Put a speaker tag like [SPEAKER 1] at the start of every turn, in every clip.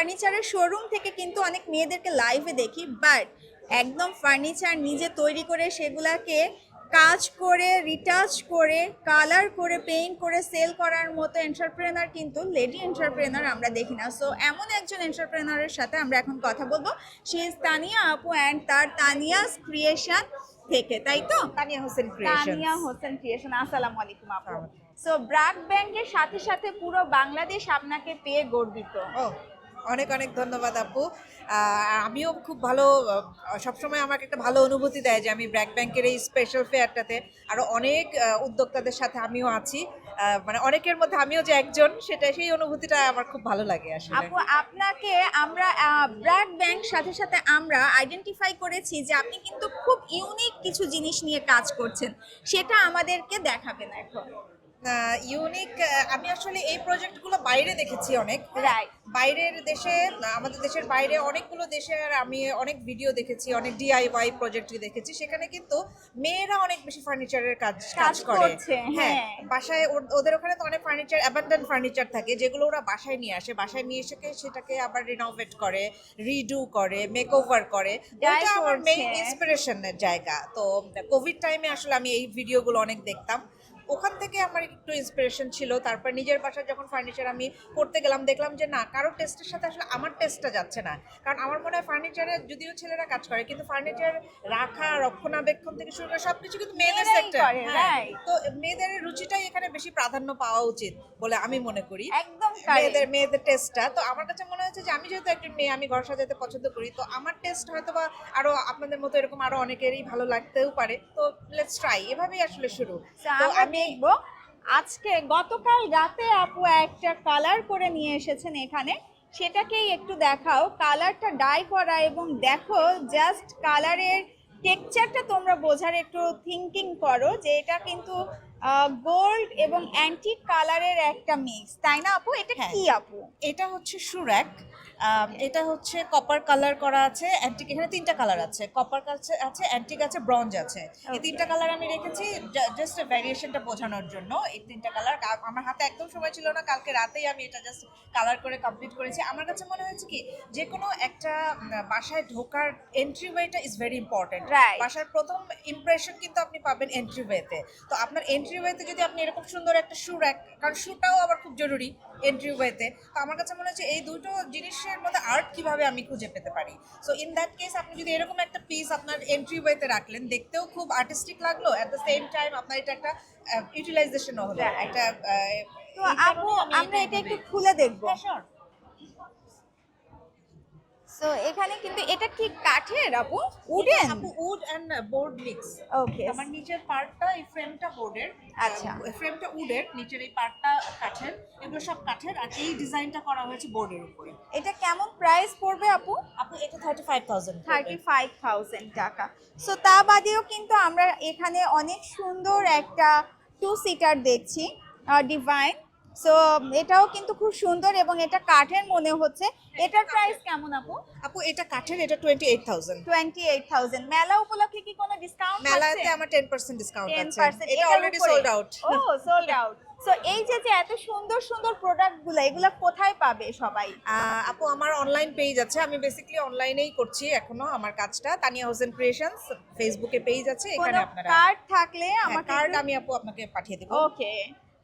[SPEAKER 1] ফার্নিচারের শোরুম থেকে কিন্তু অনেক মেয়েদেরকে লাইভে দেখি বাট একদম ফার্নিচার নিজে তৈরি করে সেগুলাকে কাজ করে রিটাচ করে কালার করে পেইন্ট করে সেল করার মতো এন্টারপ্রেনার কিন্তু লেডি এন্টারপ্রেনার আমরা দেখি না। সো এমন একজন এন্টারপ্রেনারের সাথে আমরা এখন কথা বলব। সে ইজ তানিয়া আপু অ্যান্ড তার তানিয়াস ক্রিয়েশন থেকে তাই তো?
[SPEAKER 2] তানিয়া হোসেন
[SPEAKER 1] তানিয়া হোসেন ক্রিয়েশন আসসালামু আলাইকুম আপু। সো ব্র্যাক ব্যাংকের সাথে সাথে পুরো বাংলাদেশ আপনাকে পেয়ে গর্বিত।
[SPEAKER 2] অনেক অনেক ধন্যবাদ আপু। আমিও খুব ভালো সবসময় আমাকে একটা ভালো অনুভূতি দেয় যে আমি ব্র্যাক ব্যাংকের এই স্পেশাল ফেয়ারটাতে আরও অনেক উদ্যোক্তাদের সাথে আমিও আছি। মানে অনেকের মধ্যে আমিও যে একজন, সেটা, সেই অনুভূতিটা আমার খুব ভালো লাগে আসলে।
[SPEAKER 1] আপু, আপনাকে আমরা ব্র্যাক ব্যাংক সাথে সাথে আমরা আইডেন্টিফাই করেছি যে আপনি কিন্তু খুব ইউনিক কিছু জিনিস নিয়ে কাজ করছেন। সেটা আমাদেরকে দেখাবেন এখন।
[SPEAKER 2] ইউনিক আমি আসলে এই প্রজেক্টগুলো বাইরে দেখেছি অনেক। বাইরের দেশে আমাদের দেশের বাইরে অনেকগুলো দেশের আমি অনেক ভিডিও দেখেছি অনেক ডিআইওয়াই প্রজেক্ট দেখেছি। সেখানে কিন্তু মেয়েরা অনেক বেশি ফার্নিচারের কাজ কাজ করে।
[SPEAKER 1] হ্যাঁ।
[SPEAKER 2] বাসায় ওদের ওখানে তো অনেক ফার্নিচার অ্যাবান্ডেন্ট ফার্নিচার থাকে যেগুলো ওরা বাসায় নিয়ে আসে। বাসায় নিয়ে এসে সেটাকে আবার রিনোভেট করে রিডু করে মেকওভার করে। ওটা আমার মেইন। ইন্সপিরেশনের জায়গা। তো কোভিড টাইমে আসলে আমি এই ভিডিওগুলো অনেক দেখতাম। ওখান থেকে আমার একটু ইন্সপিরেশন ছিল। তারপর নিজের বাসায় যখন ফার্নিচার আমি করতে গেলাম দেখলাম যে না কারও টেস্টের সাথে আসলে আমার টেস্টটা যাচ্ছে না। কারণ আমার মনে হয় ফার্নিচারে যদিও ছেলেরা কাজ করে কিন্তু ফার্নিচার রাখা রক্ষণাবেক্ষণ থেকে শুরু করে সবকিছু কিন্তু মেয়েদের সেক্টর তো মেয়েদের রুচিটাই এখানে বেশি প্রাধান্য পাওয়া উচিত বলে আমি মনে করি।
[SPEAKER 1] একদম
[SPEAKER 2] মেয়েদের। মেয়েদের টেস্টটা তো আমার কাছে মনে হচ্ছে যে আমি যেহেতু একজন মেয়ে আমি ঘর সাজাতে পছন্দ করি তো আমার টেস্ট হয়তো বা আরও আপনাদের মতো এরকম আরও অনেকেরই ভালো লাগতেও পারে। তো লেটস ট্রাই এভাবেই আসলে শুরু। তো আমি
[SPEAKER 1] দেখব। আজকে গতকাল রাতে আপু একটা কালার করে নিয়ে এসেছেন এখানে। সেটাকেই একটু দেখাও। কালারটা ডাই করা এবং দেখো জাস্ট কালারের টেক্সচারটা তোমরা বোঝার একটু থিঙ্কিং করো যে এটা কিন্তু গোল্ড এবং অ্যান্টিক কালারের একটা মিক্স তাই না আপু? এটা
[SPEAKER 2] হ্যাঁ।
[SPEAKER 1] কি আপু?
[SPEAKER 2] এটা হচ্ছে সুরাক। এটা হচ্ছে কপার কালার করা আছে অ্যান্টিক এখানে তিনটা কালার আছে। কপার আছে আছে অ্যান্টিক আছে ব্রঞ্জ আছে। এই. তিনটা কালার আমি রেখেছি জাস্ট ভ্যারিয়েশনটা বোঝানোর জন্য। এই তিনটা কালার আমার হাতে একদম সময় ছিল না কালকে রাতেই আমি এটা জাস্ট কালার করে কমপ্লিট করেছি। আমার কাছে মনে হয়েছে কি যে কোনো একটা বাসায় ঢোকার এন্ট্রি ওয়েটা ইজ ভেরি ইম্পর্টেন্ট. বাসার প্রথম ইমপ্রেশন কিন্তু আপনি পাবেন এন্ট্রি ওয়েতে তো আপনার এন্ট্রি ওয়েতে যদি আপনি এরকম সুন্দর একটা শু রাখ কারণ শুটাও আবার খুব জরুরি এন্ট্রি ওয়েতে তো আমার কাছে মনে হচ্ছে এই দুটো জিনিসের মধ্যে আর্ট কীভাবে আমি খুঁজে পেতে পারি? সো ইন দ্যাট কেস আপনি যদি এরকম একটা পিস আপনার এন্ট্রি ওয়েতে রাখলেন দেখতেও খুব আর্টিস্টিক লাগল অ্যাট দ্য সেম টাইম আপনার এটা একটা ইউটিলাইজেশনও হলো. একটা
[SPEAKER 1] তো আপু আমরা এটা একটু খুলে দেখব। তো এখানে কিন্তু এটা কি কাঠের আপু? উডেন
[SPEAKER 2] আপু wood and board mix
[SPEAKER 1] okay
[SPEAKER 2] আমার নিচের পার্টটা এই ফ্রেমটা বোর্ডের
[SPEAKER 1] আচ্ছা।
[SPEAKER 2] ফ্রেমটা উডের নিচের এই পার্টটা কাঠের। এগুলো সব কাঠের আর এই ডিজাইনটা করা হয়েছে বোর্ডের উপরে।
[SPEAKER 1] এটা কেমন প্রাইস পড়বে আপু?
[SPEAKER 2] আপু এটা thirty five thousand
[SPEAKER 1] thirty five thousand টাকা। সো তা বাদেও কিন্তু আমরা এখানে অনেক সুন্দর একটা টু সিটার দেখছি ডিভাইন সো এটাও কিন্তু খুব সুন্দর এবং এটা কাঠের মনে হচ্ছে। এটার প্রাইস কেমন আপু?
[SPEAKER 2] আপু এটা কাঠের এটা twenty eight thousand
[SPEAKER 1] twenty eight thousand মেলা উপলক্ষে কি কোনো ডিসকাউন্ট
[SPEAKER 2] মেলাতে আমার টেন পার্সেন্ট ডিসকাউন্ট আছে। এটা অলরেডি সোল্ড আউট
[SPEAKER 1] ও সোল্ড আউট সো এই যে যে এত সুন্দর সুন্দর প্রোডাক্টগুলো এগুলো কোথায় পাবে সবাই?
[SPEAKER 2] আপু আমার অনলাইন পেজ আছে। আমি বেসিক্যালি অনলাইনেই করছি এখনও আমার কাজটা। তানিয়া হোসেন ক্রিয়েশনস ফেসবুকে পেজ আছে। এখানে আপনারা
[SPEAKER 1] কার্ড থাকলে আমাকে
[SPEAKER 2] কার্ড আমি আপু আপনাকে পাঠিয়ে দেবো।
[SPEAKER 1] Okay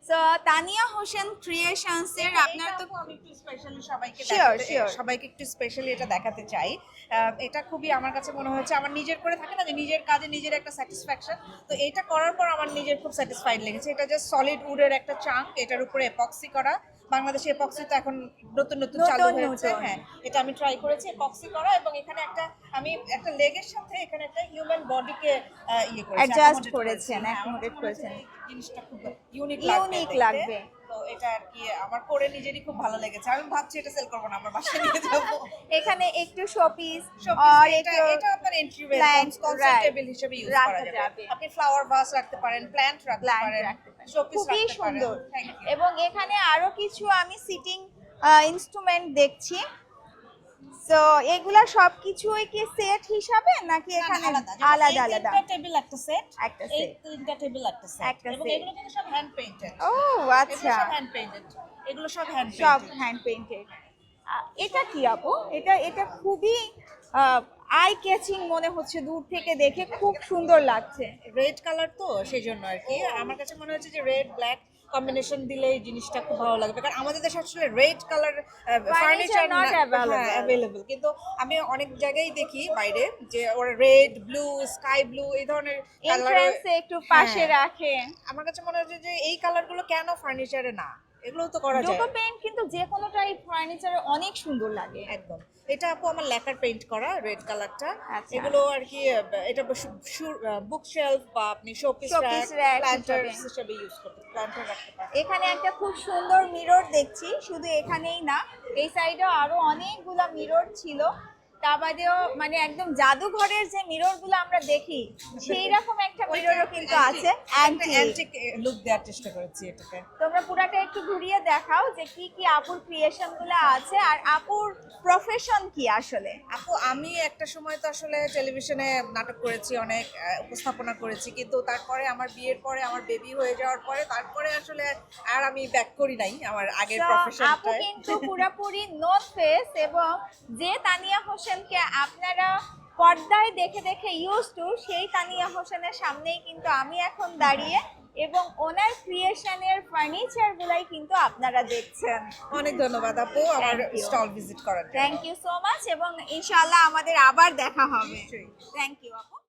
[SPEAKER 1] so Tania Hossain creations এর আপনার তো
[SPEAKER 2] আমি একটু স্পেশালি সবাইকে শিওর
[SPEAKER 1] শিওর
[SPEAKER 2] সবাইকে একটু স্পেশালি এটা দেখাতে চাই। এটা খুবই আমার কাছে মনে হচ্ছে আমার নিজের করে থাকে না যে নিজের কাজে নিজের একটা স্যাটিসফ্যাকশন তো এটা করার পর আমার নিজের খুব স্যাটিসফাইড লেগেছে। এটা জাস্ট সলিড উডের একটা চাঙ্ক এটার উপরে এপক্সি করা। বাংলাদেশে এপক্সি তো এখন নতুন নতুন চালু হয়েছে হ্যাঁ এটা আমি ট্রাই করেছি এপক্সি করা এবং এখানে একটা আমি একটা লেগের সাথে এখানে একটা হিউম্যান বডিকে ইয়ে করেছি অ্যাডজাস্ট
[SPEAKER 1] করেছেন,
[SPEAKER 2] হচ্ছে
[SPEAKER 1] করেছেন।
[SPEAKER 2] জিনিসটা খুব ইউনিক
[SPEAKER 1] লাগবে।
[SPEAKER 2] তো এটা আর কি আমার করে নিজেরই খুব ভালো লেগেছে। আমি ভাবছি এটা সেল করব না আমার বাসায় নিয়ে যাব।
[SPEAKER 1] এখানে একটু শোপিস আর
[SPEAKER 2] এটা এটা আপনার entry way
[SPEAKER 1] plant,
[SPEAKER 2] concept
[SPEAKER 1] right,
[SPEAKER 2] table হিসেবে ইউজ করা যাবে। আপনি ফ্লাওয়ার ভাস রাখতে পারেন প্ল্যান্ট রাখতে পারেন শোপিস রাখতে পারেন।
[SPEAKER 1] সুন্দর। এবং এখানে আরও কিছু আমি সিটিং ইনস্ট্রুমেন্ট দেখছি। সো এগুলা সবকিছুই কি সেট হিসাবে নাকি এখানে আলাদা আলাদা
[SPEAKER 2] একটা টেবিল একটা সেট
[SPEAKER 1] একটা
[SPEAKER 2] এই তিনটা টেবিল একটা সেট এবং এগুলো কিন্তু সব হ্যান্ড পেইন্টেড
[SPEAKER 1] ও আচ্ছা
[SPEAKER 2] সব হ্যান্ড পেইন্টেড এগুলো সব হ্যান্ড
[SPEAKER 1] সব হ্যান্ড পেইন্টেড এটা কি আপু? এটা এটা খুবই আই ক্যাচিং মনে হচ্ছে দূর থেকে দেখে খুব সুন্দর লাগছে।
[SPEAKER 2] রেড কালার তো সেই জন্য আর কি। আমার কাছে মনে হচ্ছে যে রেড ব্ল্যাক কম্বিনেশন দিলে এই জিনিসটা খুব ভালো লাগবে। কারণ আমাদের দেশে আসলে red colour furniture
[SPEAKER 1] available.
[SPEAKER 2] Available কিন্তু আমি অনেক জায়গায় দেখি বাইরে যে ওরা রেড ব্লু স্কাই ব্লু এই ধরনের কালার
[SPEAKER 1] একটু পাশে
[SPEAKER 2] হ্যাঁ।
[SPEAKER 1] রাখে।
[SPEAKER 2] আমার কাছে মনে হচ্ছে যে এই কালারগুলো কেন ফার্নিচারে না? এগুলো তো করা যায়।
[SPEAKER 1] ডোকো পেইন্ট কিন্তু যে কোনো টাইপ ফার্নিচারে অনেক সুন্দর লাগে।
[SPEAKER 2] একদম। এটা আপু আমার লেখার পেইন্ট করা রেড কালারটা
[SPEAKER 1] আচ্ছা।
[SPEAKER 2] এগুলো আর কি এটা বুক শেলফ বা আপনি শোপিস
[SPEAKER 1] rack
[SPEAKER 2] প্ল্যান্টার
[SPEAKER 1] হিসেবে।
[SPEAKER 2] ইউজ করতে প্ল্যান্টার রাখতে পারেন।
[SPEAKER 1] এখানে একটা খুব সুন্দর মিরর দেখছি শুধু এখানেই না এই সাইডেও আরও অনেকগুলা মিরর ছিল। তা বাদেও মানে একদম জাদুঘরের যে মিররগুলো আমরা দেখি সেই রকম একটা মিররও কিন্তু আছে। অ্যান্টিক
[SPEAKER 2] লুক দেওয়ার চেষ্টা করেছি এটাকে।
[SPEAKER 1] তোমরা পুরাটা একটু ঘুরিয়ে দেখাও যে কি কি আপুর ক্রিয়েশনগুলো আছে আর আপুর প্রফেশন কি আসলে?
[SPEAKER 2] আপু আমি একটা সময় তো আসলে টেলিভিশনে নাটক করেছি অনেক উপস্থাপনা করেছি কিন্তু তারপরে আমার বিয়ের পরে আমার বেবি হয়ে যাওয়ার পরে তারপরে আসলে আর আমি ব্যাক করি নাই আমার আগের
[SPEAKER 1] আপু কিন্তু পুরোপুরি নোন ফেস এবং যে তানিয়া হোসেনকে আপনারা পর্দায় দেখে দেখে ইউজ টু সেই তানিয়া হোসেনের সামনেই কিন্তু আমি এখন দাঁড়িয়ে এবং ওনার ক্রিয়েশনের ফার্নিচার গুলাই কিন্তু আপনারা দেখছেন।
[SPEAKER 2] অনেক ধন্যবাদ আপু আমার স্টল ভিজিট করার
[SPEAKER 1] থ্যাংক ইউ সো মাচ এবং ইনশাআল্লাহ আমাদের আবার দেখা হবে। থ্যাংক ইউ আপু।